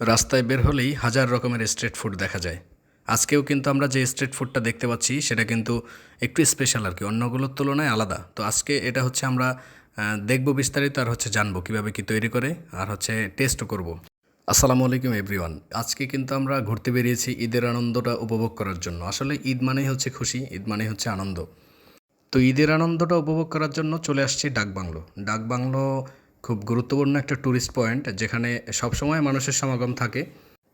রাস্তায় বের হলেই হাজার রকমের স্ট্রিট ফুড দেখা যায়। আজকেও কিন্তু আমরা যে স্ট্রিট ফুডটা দেখতে পাচ্ছি, সেটা কিন্তু একটু স্পেশাল আর কি, অন্যগুলোর তুলনায় আলাদা। তো আজকে এটা হচ্ছে আমরা দেখব বিস্তারিত আর হচ্ছে জানব কীভাবে কি তৈরি করে আর হচ্ছে টেস্টও করব। আসসালামু আলাইকুম এভরিওয়ান, আজকে কিন্তু আমরা ঘুরতে বেরিয়েছি ঈদের আনন্দটা উপভোগ করার জন্য। আসলে ঈদ মানেই হচ্ছে খুশি, ঈদ মানেই হচ্ছে আনন্দ। তো ঈদের আনন্দটা উপভোগ করার জন্য চলে আসছি ডাকবাংলো। ডাকবাংলো খুব গুরুত্বপূর্ণ একটা ট্যুরিস্ট পয়েন্ট যেখানে সবসময় মানুষের সমাগম থাকে,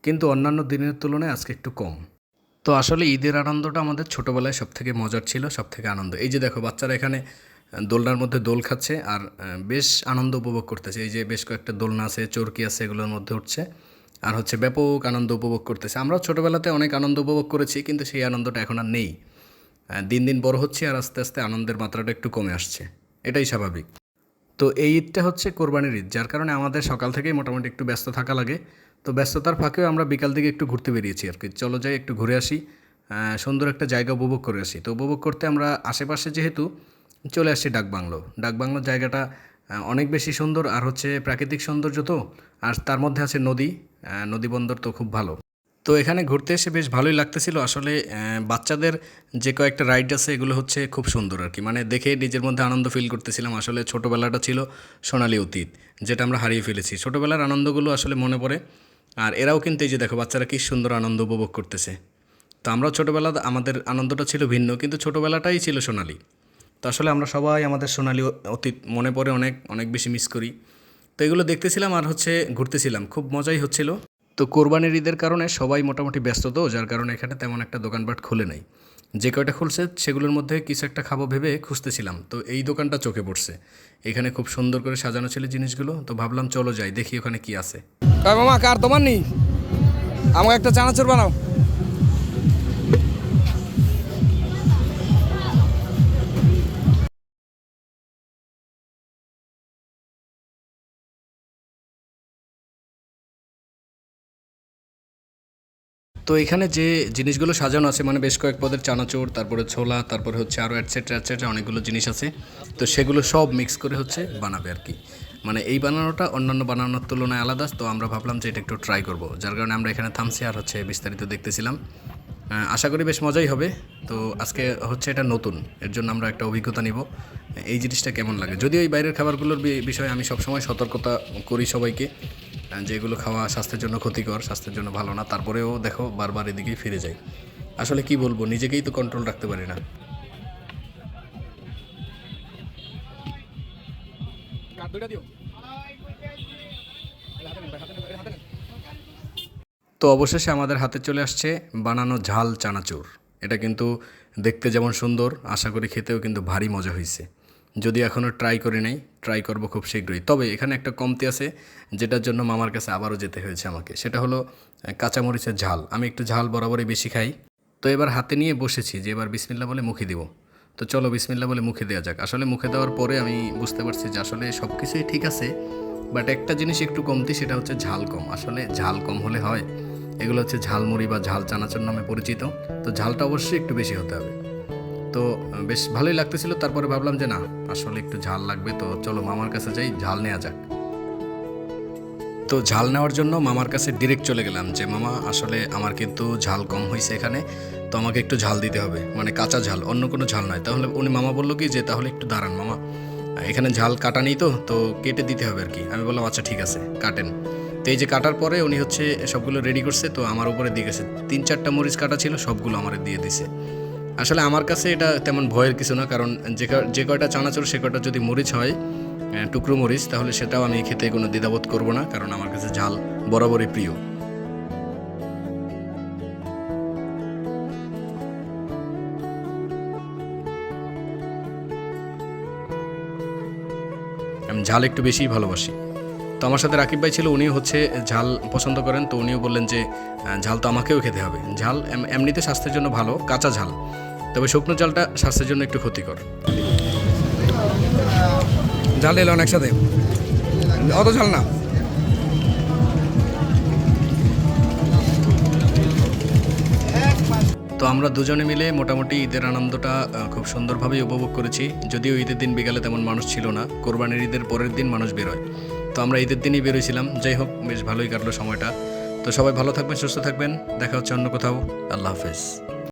কিন্তু অন্যান্য দিনের তুলনায় আজকে একটু কম। তো আসলে ঈদের আনন্দটা আমাদের ছোটোবেলায় সব থেকে মজার ছিল সব থেকে আনন্দ। এই যে দেখো, বাচ্চারা এখানে দোলনার মধ্যে দোল খাচ্ছে আর বেশ আনন্দ উপভোগ করতেছে। এই যে বেশ কয়েকটা দোলনা আছে, চরকি আছে, এগুলোর মধ্যে উঠছে আর হচ্ছে ব্যাপক আনন্দ উপভোগ করতেছে। আমরাও ছোটোবেলাতে অনেক আনন্দ উপভোগ করেছি, কিন্তু সেই আনন্দটা এখন আর নেই। দিন দিন বড় হচ্ছে আর আস্তে আস্তে আনন্দের মাত্রাটা একটু কমে আসছে। এটাই স্বাভাবিক। তো এই ঈদটা হচ্ছে কোরবানির ঈদ, যার কারণে আমাদের সকাল থেকেই মোটামুটি একটু ব্যস্ত থাকা লাগে। তো ব্যস্ততার ফাঁকেও আমরা বিকাল দিকে একটু ঘুরতে বেরিয়েছি আর কি। চলো যাই, একটু ঘুরে আসি সুন্দর একটা জায়গা উপভোগ করে আসি। তো উপভোগ করতে আমরা আশেপাশে যেহেতু চলে আসছি ডাকবাংলো। ডাকবাংলোর জায়গাটা অনেক বেশি সুন্দর আর হচ্ছে প্রাকৃতিক সৌন্দর্য তো, আর তার মধ্যে আছে নদী নদী বন্দর তো খুব ভালো। তো এখানে ঘুরতে এসে বেশ ভালোই লাগতেছিল। আসলে বাচ্চাদের যে কয়েকটা রাইড আছে, এগুলো হচ্ছে খুব সুন্দর আর কি। মানে দেখে নিজের মধ্যে আনন্দ ফিল করতেছিলাম। আসলে ছোটোবেলাটা ছিল সোনালি অতীত, যেটা আমরা হারিয়ে ফেলেছি। ছোটোবেলার আনন্দগুলো আসলে মনে পড়ে। আর এরাও কিন্তু এই যে দেখো, বাচ্চারা কি সুন্দর আনন্দ উপভোগ করতেছে। তো আমরাও ছোটোবেলা আমাদের আনন্দটা ছিল ভিন্ন, কিন্তু ছোটোবেলাটাই ছিল সোনালি। তো আসলে আমরা সবাই আমাদের সোনালি অতীত মনে পড়ে, অনেক অনেক বেশি মিস করি। তো এগুলো দেখতেছিলাম আর হচ্ছে ঘুরতেছিলাম। খুব মজাই হচ্ছিল। তো কোরবানির ঈদের কারণে সবাই মোটামুটি ব্যস্ত তো, যার কারণে এখানে তেমন একটা দোকানপাট খুলে নাই। যে কয়টা খুলছে সেগুলোর মধ্যে কিছু একটা খাব ভেবে খুঁজতেছিলাম, তো এই দোকানটা চোখে পড়ছে। এখানে খুব সুন্দর করে সাজানো ছিল জিনিসগুলো, তো ভাবলাম চলো যাই, দেখি ওখানে কি আছে। মামা, কার তোমার নেই আমাকে একটা চানাচুর বানাও। তো এখানে যে জিনিসগুলো সাজানো আছে মানে বেশ কয়েক পদের চানাচুর, তারপরে ছোলা, তারপরে হচ্ছে আরও অ্যাটসেট্রা অ্যাটসেট্রা অনেকগুলো জিনিস আছে। তো সেগুলো সব মিক্স করে হচ্ছে বানাবে আর কি। মানে এই বানানোটা অন্যান্য বানানোর তুলনায় আলাদা, তো আমরা ভাবলাম যে এটা একটু ট্রাই করব। যার কারণে আমরা এখানে থামছি আর হচ্ছে বিস্তারিত দেখতেছিলাম। আশা করি বেশ মজাই হবে। তো আজকে হচ্ছে এটা নতুন, এর জন্য আমরা একটা অভিজ্ঞতা নিব। এই জিনিসটা কেমন লাগে? যদিও এই বাইরের খাবারগুলোর বিষয়ে আমি সবসময় সতর্কতা করি সবাইকে। আহ, যে এগুলো খাওয়া স্বাস্থ্যের জন্য ক্ষতিকর স্বাস্থ্যের জন্য ভালো না তারপরেও দেখো বারবার এদিকেই ফিরে যাই আসলে কি বলব নিজেকেই তো কন্ট্রোল রাখতে পারি না। তো অবশেষে আমাদের হাতে চলে আসছে বানানো ঝাল চানাচুর। এটা কিন্তু দেখতে যেমন সুন্দর আশা করি খেতেও কিন্তু ভারী মজা হয়েছে যদি এখনও ট্রাই করি নাই ট্রাই করব খুব শীঘ্রই। তবে এখানে একটা কমতি আছে, যেটার জন্য মামার কাছে আবারও যেতে হয়েছে আমাকে। সেটা হলো কাঁচামরিচের ঝাল। আমি একটু ঝাল বরাবরই বেশি খাই। তো এবার হাতে নিয়ে বসেছি যে এবার বিসমিল্লা বলে মুখে দিব। তো চলো বিসমিল্লা বলে মুখে দেওয়া যাক। আসলে মুখে দেওয়ার পরে আমি বুঝতে পারছি যে আসলে সব কিছুই ঠিক আছে বাট একটা জিনিস একটু কমতি, সেটা হচ্ছে ঝাল কম। আসলে ঝাল কম হলে হয়, এগুলো হচ্ছে ঝালমুড়ি বা ঝাল চানাচুর নামে পরিচিত। তো ঝালটা অবশ্যই একটু বেশি হতে হবে। তো বেশ ভালোই লাগতেছিল। তারপরে ভাবলাম যে না, আসলে একটু ঝাল লাগবে। তো চলো মামার কাছে যাই, ঝাল নেওয়া যাক। তো ঝাল নেওয়ার জন্য মামার কাছে ডিরেক্ট চলে গেলাম যে, মামা, আসলে আমার কিন্তু ঝাল কম হয়েছে এখানে, তো আমাকে একটু ঝাল দিতে হবে। মানে কাঁচা ঝাল, অন্য কোনো ঝাল নয়। তাহলে উনি মামা বলল কি যে, তাহলে একটু দাঁড়ান মামা, এখানে ঝাল কাটা নেই তো তো কেটে দিতে হবে আর কি আমি বললাম আচ্ছা ঠিক আছে, কাটেন। তো এই যে কাটার পরে উনি হচ্ছে সবগুলো রেডি করছে, তো আমার উপরে দিয়ে গেছে। তিন চারটা মরিচ কাটা ছিল, সবগুলো আমার দিয়ে দিছে। আসলে আমার কাছে এটা তেমন ভয়ের কিছু না, কারণ যে যে কয়টা চানাচুর, সে কয়টা যদি মরিচ হয় টুকরো মরিচ, তাহলে সেটাও আমি খেতে কোনো দ্বিধাবোধ করব না, কারণ আমার কাছে ঝাল বরাবরই প্রিয়। আমি ঝাল একটু বেশিই ভালোবাসি। তো আমার সাথে রাকিব ভাই ছিল উনিও হচ্ছে ঝাল পছন্দ করেন, তো উনিও বললেন যে ঝাল তো আমাকেও খেতে হবে। ঝাল এমনিতে স্বাস্থ্যের জন্য ভালো, কাঁচা ঝাল। তবে শুকনো ঝালটা স্বাস্থ্যের জন্য একটু ক্ষতিকর। ঝাল এলো একসাথে। অত ঝাল না। তো আমরা দুজনে মিলে মোটামুটি ঈদের আনন্দটা খুব সুন্দরভাবে উপভোগ করেছি। যদিও ঈদের দিন বিকালে তেমন মানুষ ছিল না কোরবানির ঈদের পরের দিন মানুষ বেরোয়। তো আমরা ঈদের দিনই বেরোইছিলাম। যাই হোক বেশ ভালোই কাটলো সময়টা। তো সবাই ভালো থাকবেন সুস্থ থাকবেন। দেখা হচ্ছে অন্য কোথাও। আল্লাহ হাফেজ।